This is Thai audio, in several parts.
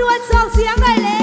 ดวนสองเสียงได้เลย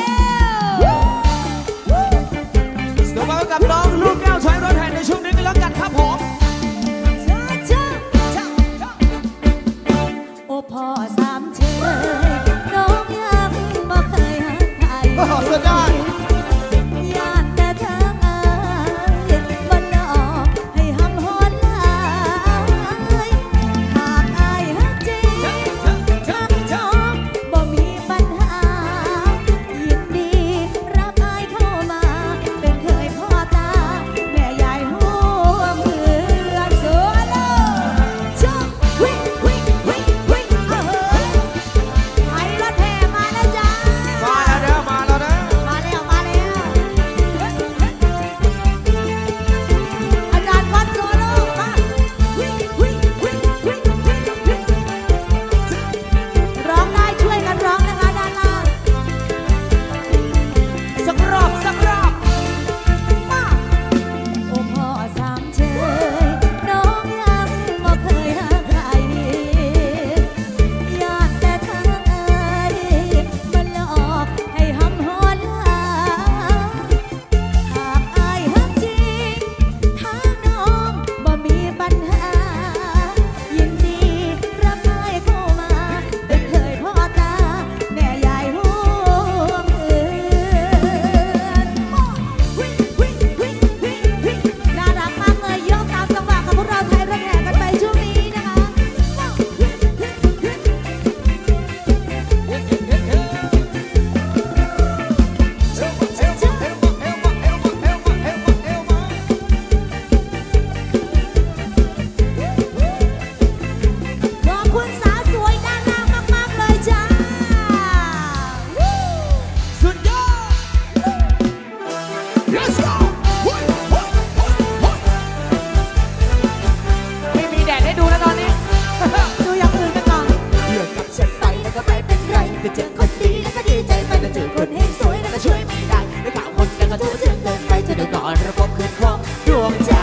ใจไปแต่เจอคนให้สวยแต่ก็ช่วยไม่ได้ได้ข่าวคนกันก็ทั่วถึงเกินไปจะโดนก่อนระบบคืนครองดวงใจ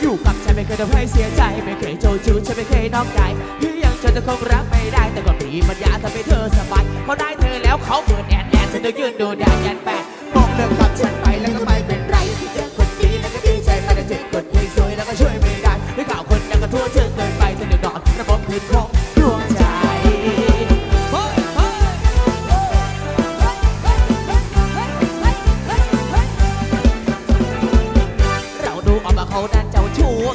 อยู่กับฉันไม่เคยทำให้เสียใจ ไม่เคยโจจูฉันไม่เคยนอกใจพี่ยังจนจะคงรักไม่ได้ แต่ก่อนปีมันยาทำให้เธอสบายเขาได้เธอแล้วเขาเกิดแอนแอนฉันต้องยืนดูดายันแปดบอกเลิกกับฉันไปแล้วก็ไปเป็น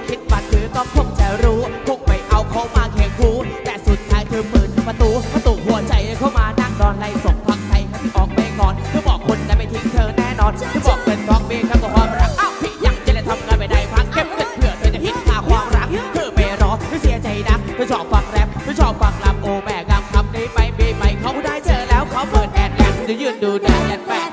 คิดว่าเธอก็คงจะรู้คงไม่เอาเขามาแข่งคู่แต่สุดท้ายเธอเปิดประตูประตูหัวใจเข้ามานั่งนอนไล่ส่พักใจออกไปก่อนเธอบอกคนนั้ไม่ทิ้งเธอแน่นอนเธอบอกเป็นท้องเบรครับก็ความรักอ้าวพี่ยังจะเลยทำงานไม่ได้พักแค่เพื่อเธอจะพิดค่าความรักเธอไม่รอเธอเสียใจนักเธอชอบฟังแรปเธอชอบฟังลำโอแบกทำคำนี้ไปเบไปเขาได้เจอแล้วเขาเปิดแอดแอดจะยืนดูแดดแอดแอด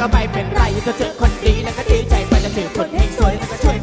ก็ไปเป็นไร ก็เจอคนดีแล้วก็ดีใจไปจะเจอคนให้สวยแล้วก็ช่วย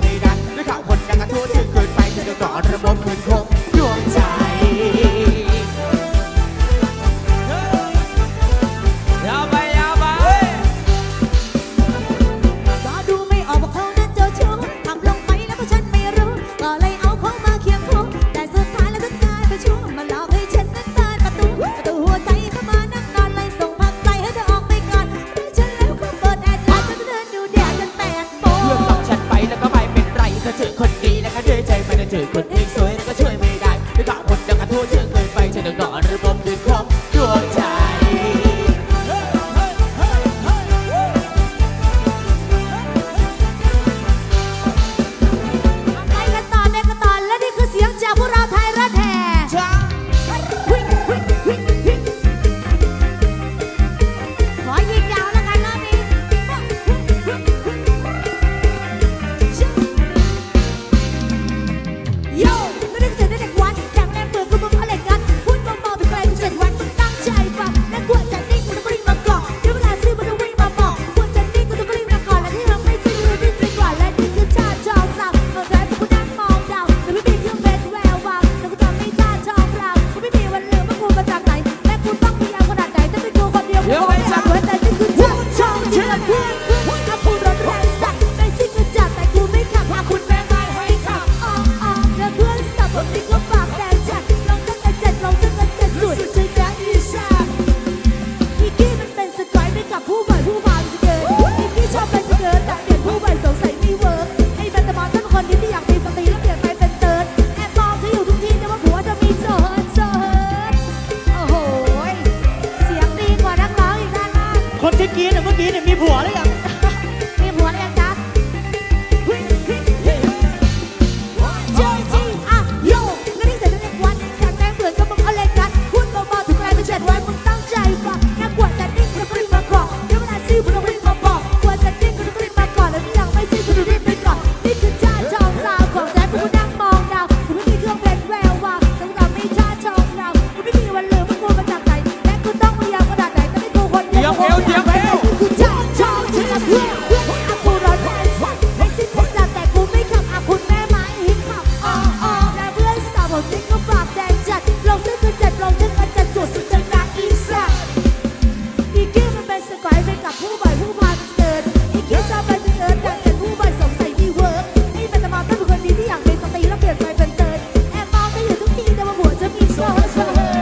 ผู้บ่ผู้พาเกิดอีกคิดชอบไปเนเอิร์ดอยานผู้บ่ายสงสัยมีเวิร์กนี่เป็นตมาต้นเป็คนดีที่อยากเป็นสตรีแล้เปลี่ยนไปเป็นเติร์ดแอบมองไปอยู่ทุกทีแต่ว่าวจะมีโซ่เสมอ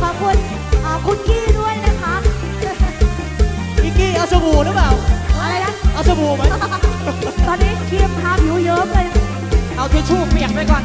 ขอบคุณคุณกี้ด้วยนะคะ นิกี้เอาสบู่หรือเปล่า อะไรนะ เอาสบู่ไหม ตอนนี้ครีมทาผิวเยิ้มเลย เอาทิชชู่เปียกไปก่อน